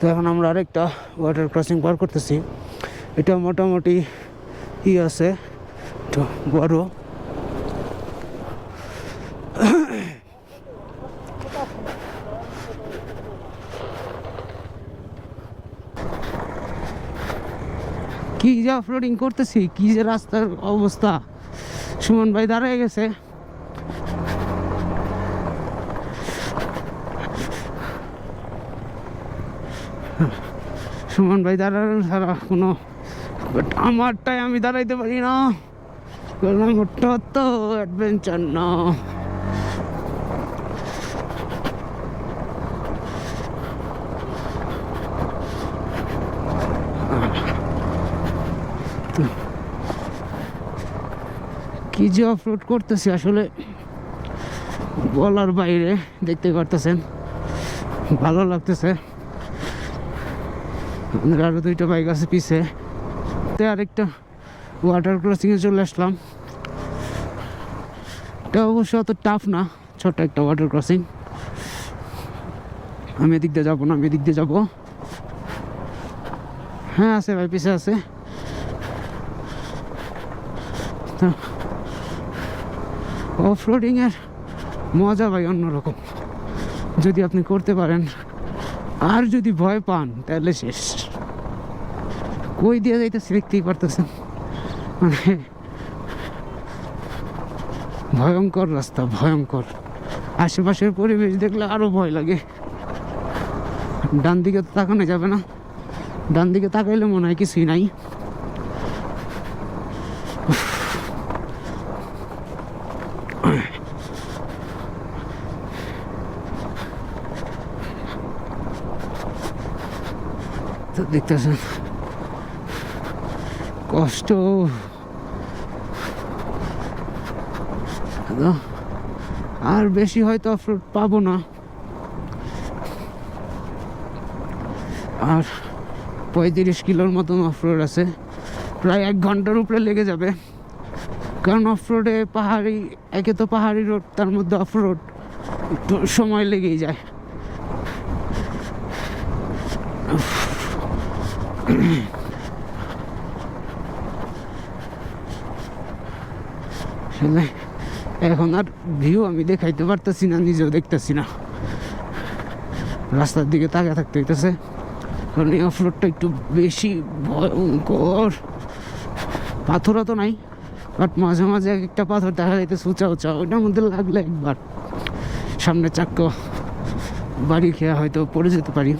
তো এখন আমরা আরেকটা ওয়াটার ক্রসিং পার করতেছি। এটা মোটামুটি ই আছে, একটু বড়। কি যে অফরোডিং করতেছি, কি যে রাস্তার অবস্থা। সুমন ভাই দাঁড়ায় গেছে। সুমন ভাই দাঁড়ানো ছাড়া কোনো আমারটাই আমি দাঁড়াইতে পারি না। আমারটা তো অ্যাডভেঞ্চার না। কি যে অফরোড করতেছি আসলে, বলার বাইরে দেখতে পারতেছেন, ভালো লাগতেছে। আমাদের আরও দুইটা বাইক আছে পিছে। তো আরেকটা ওয়াটার ক্রসিংয়ে চলে আসলাম। এটা অবশ্য অত টাফ না, ছোট একটা ওয়াটার ক্রসিং আমি এদিক দিয়ে যাব না, আমি এদিক দিয়ে যাব। হ্যাঁ আছে ভাই, পিছে আছে। অফ রোডিংয়ের মজা ভাই অন্যরকম। যদি আপনি করতে পারেন, আর যদি ভয় পান, তাহলে শেষ। কই দিয়ে যাইতেছে, দেখতেই পারতেছেন। মানে ভয়ঙ্কর রাস্তা, ভয়ঙ্কর। আশেপাশের পরিবেশ দেখলে আরও ভয় লাগে। ডান দিকে তো তাকানো যাবে না। ডান দিকে তাকাইলে মনে হয় কিছুই নাই। দেখতেছেন কষ্ট। আর বেশি হয়তো অফরোড পাবো না। আর পঁয়ত্রিশ কিলোর মতন অফরোড আছে। প্রায় এক ঘণ্টার উপরে লেগে যাবে। কারণ অফরোডে পাহাড়ি, একে তো পাহাড়ি রোড, তার মধ্যে অফরোড একটু সময় লেগেই যায়। আসলে এখন আর ভিউ আমি দেখাইতে পারতেছি না, নিজেও দেখতেছি না। রাস্তার দিকে তাকিয়ে থাকতে হইতেছে। কারণ এই অফরোডটা একটু বেশি ভয়ঙ্কর। পাথরও তো নাই বাট মাঝে মাঝে এক একটা পাথর দেখা যাইতেছে উঁচা উঁচা, ওইটার মধ্যে লাগলে একবার। সামনে চাক্ক বাড়ি খেয়ে হয়তো পড়ে যেতে পারি।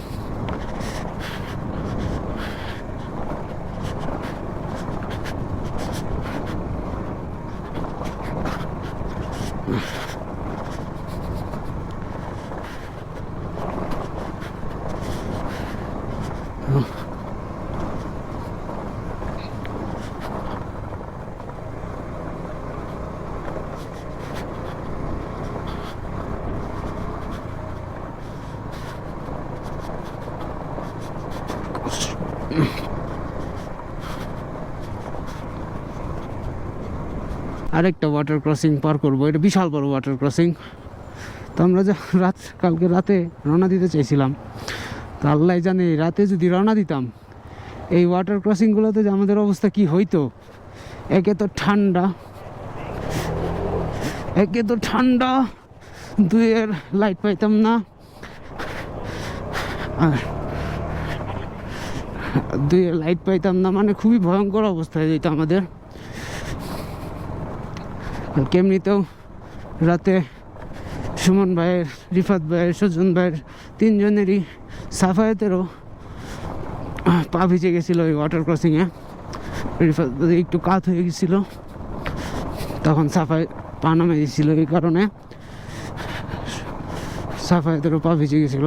আরেকটা ওয়াটার ক্রসিং পার করব, এটা বিশাল বড় ওয়াটার ক্রসিং তো আমরা যে রাত কালকে রাতে রওনা দিতে চাইছিলাম। তো আল্লাহ জানে রাতে যদি রওনা দিতাম, এই ওয়াটার ক্রসিংগুলোতে যে আমাদের অবস্থা কি হইতো? একে তো ঠান্ডা, একে তো ঠান্ডা দুয়ের লাইট পাইতাম না। আর দুইয়ের লাইট পাইতাম না মানে খুবই ভয়ঙ্কর অবস্থা হয়ে যেত আমাদের। কেমনিতেও রাতে সুমন ভাইয়ের, রিফাত ভাইয়ের সজন ভাইয়ের তিনজনেরই সাফায়াতেরও পা ভিজে গেছিল ওই ওয়াটার ক্রসিংয়ে রিফাত একটু কাত হয়ে গেছিল, তখন সাফাই পা নামে দিয়েছিল এই কারণে। সাফায়াতেরও পা ভিজে গেছিল।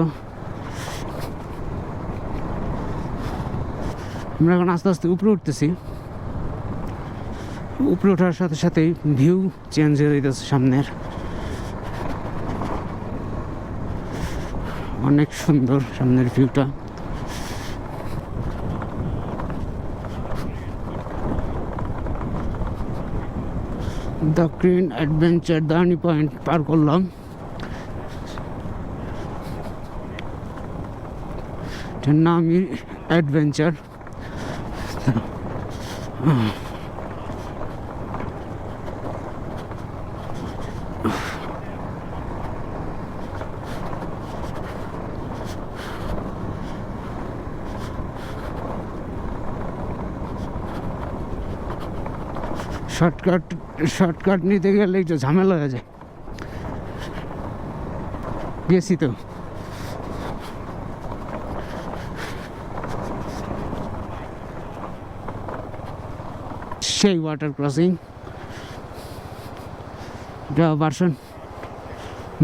আমরা এখন আস্তে আস্তে উপরে উঠতেছি। উপরে ওঠার সাথে সাথেই ভিউ চেঞ্জ হয়ে যেতেছে সামনের। অনেক সুন্দর সামনের ভিউটা। দ্য গ্রিন অ্যাডভেঞ্চার দার্নি পয়েন্ট পার করলাম। নামই অ্যাডভেঞ্চার শর্টকাট শর্টকাট নিতে গেলে একটু ঝামেলা হয়ে যায়। গেছি তো। সেই ওয়াটার ক্রসিং এটা ভার্সন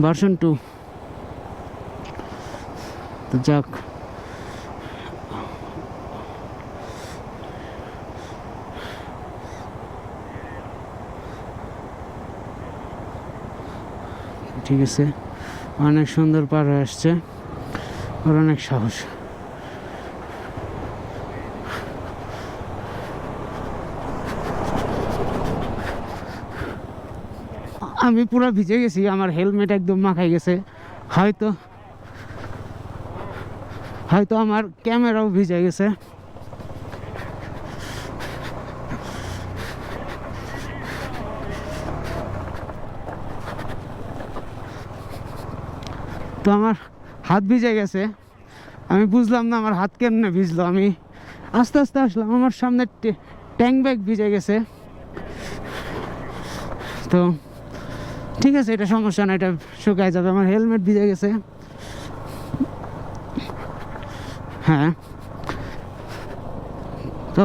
ভার্সন টু তো যাক। ঠিক আছে। অনেক সুন্দর পার হয়ে আসছে। ওর অনেক সাহস। আমি পুরো ভিজে গেছি, আমার হেলমেট একদম মাখাই গেছে। হয়তো হয়তো আমার ক্যামেরাও ভিজে গেছে। তো আমার হাত ভিজে গেছে। আমি বুঝলাম না আমার হাত কেমনে ভিজলো। আমি আস্তে আস্তে আসলাম। আমার সামনে ট্যাঙ্ক ব্যাগ ভিজে গেছে। তো ঠিক আছে, এটা সমস্যা না, এটা শুকায় যাবে। আমার হেলমেট ভিজে গেছে। হ্যাঁ। তো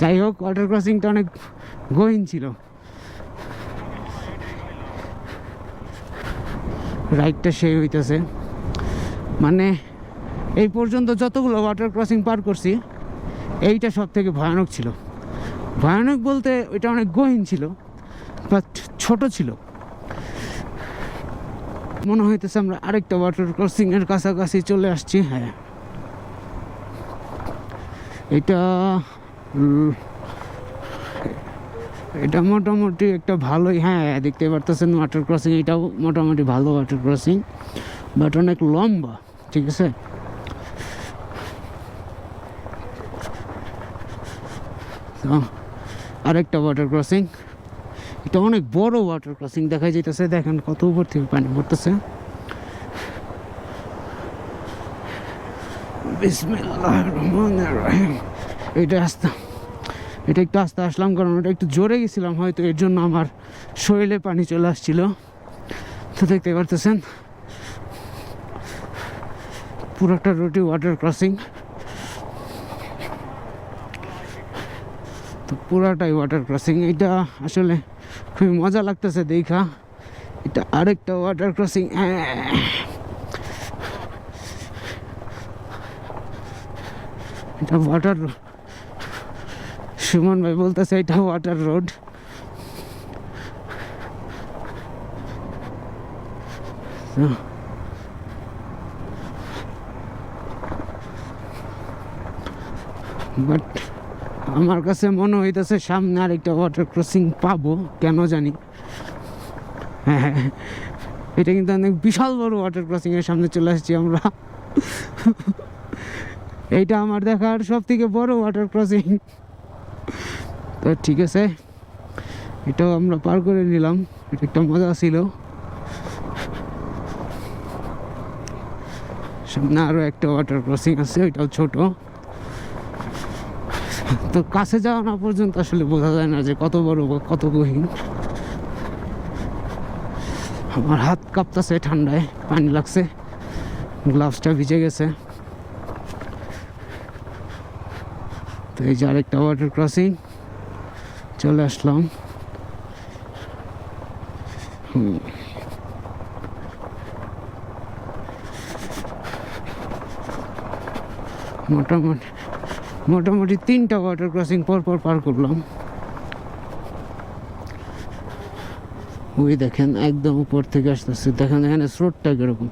যাই হোক, ওয়াটার ক্রসিংটা অনেক গহীন ছিল। রাইডটা সেই হইতেছে। মানে এই পর্যন্ত যতগুলো ওয়াটার ক্রসিং পার করছি, এইটা সব থেকে ভয়ানক ছিল। ভয়ানক বলতে এটা অনেক গহীন ছিল বাট ছোট ছিল। মনে হইতেছে আমরা আরেকটা ওয়াটার ক্রসিং এর কাছাকাছি চলে আসছি হ্যাঁ। এটা এটা মোটামুটি একটা ভালোই হ্যাঁ দেখতে পারতেছেন ওয়াটার ক্রসিং এটাও মোটামুটি ভালো ওয়াটার ক্রসিং বাট অনেক লম্বা, ঠিক আছে? আরেকটা ওয়াটার ক্রসিং এটা অনেক বড় ওয়াটার ক্রসিং দেখা যাইতেছে, দেখেন কত উপর থেকে পানি পড়তেছে। এটা আস্তে এটা একটু আস্তে আসলাম, কারণ ওটা একটু জোরে গেছিলাম, হয়তো এর জন্য আমার শরীরে পানি চলে আসছিল। তো দেখতে পারতেছেন, পুরোটা রুটি ওয়াটার ক্রসিং। তো পুরাটাই ওয়াটার ক্রসিং, এটা আসলে খুবই মজা লাগতেছে দেখা। এটা আরেকটা ওয়াটার ক্রসিং এটা ওয়াটার সুমন ভাই বলতেছে, এটা ওয়াটার রোড বাট আমার কাছে মনে হইতেছে, সামনে আরেকটা ওয়াটার ক্রসিং পাবো, কেন জানি। হ্যাঁ এটা কিন্তু অনেক বিশাল বড় ওয়াটার ক্রসিং এর সামনে চলে আসছি আমরা। এইটা আমার দেখার সব থেকে বড় ওয়াটার ক্রসিং তো ঠিক আছে। এটাও আমরা পার করে নিলাম। এটা একটা মজা ছিল। সামনে আরও একটা ওয়াটার ক্রসিং আছে, ওইটাও ছোট। তো কাছে যাওয়া না পর্যন্ত আসলে বোঝা যায় না যে কত বড় কত গহীন। আমার হাত কাঁপতেছে ঠান্ডায়, পানি লাগছে। গ্লাভসটা ভিজে গেছে। তো এই যে আরেকটা ওয়াটার ক্রসিং চলে আসলাম। হুম। মোটামুটি মোটামুটি তিনটা ওয়াটার ক্রসিং পর পর পার করলাম। ওই দেখেন, একদম উপর থেকে আসতেছে। দেখেন, এখানে স্রোতটা কীরকম?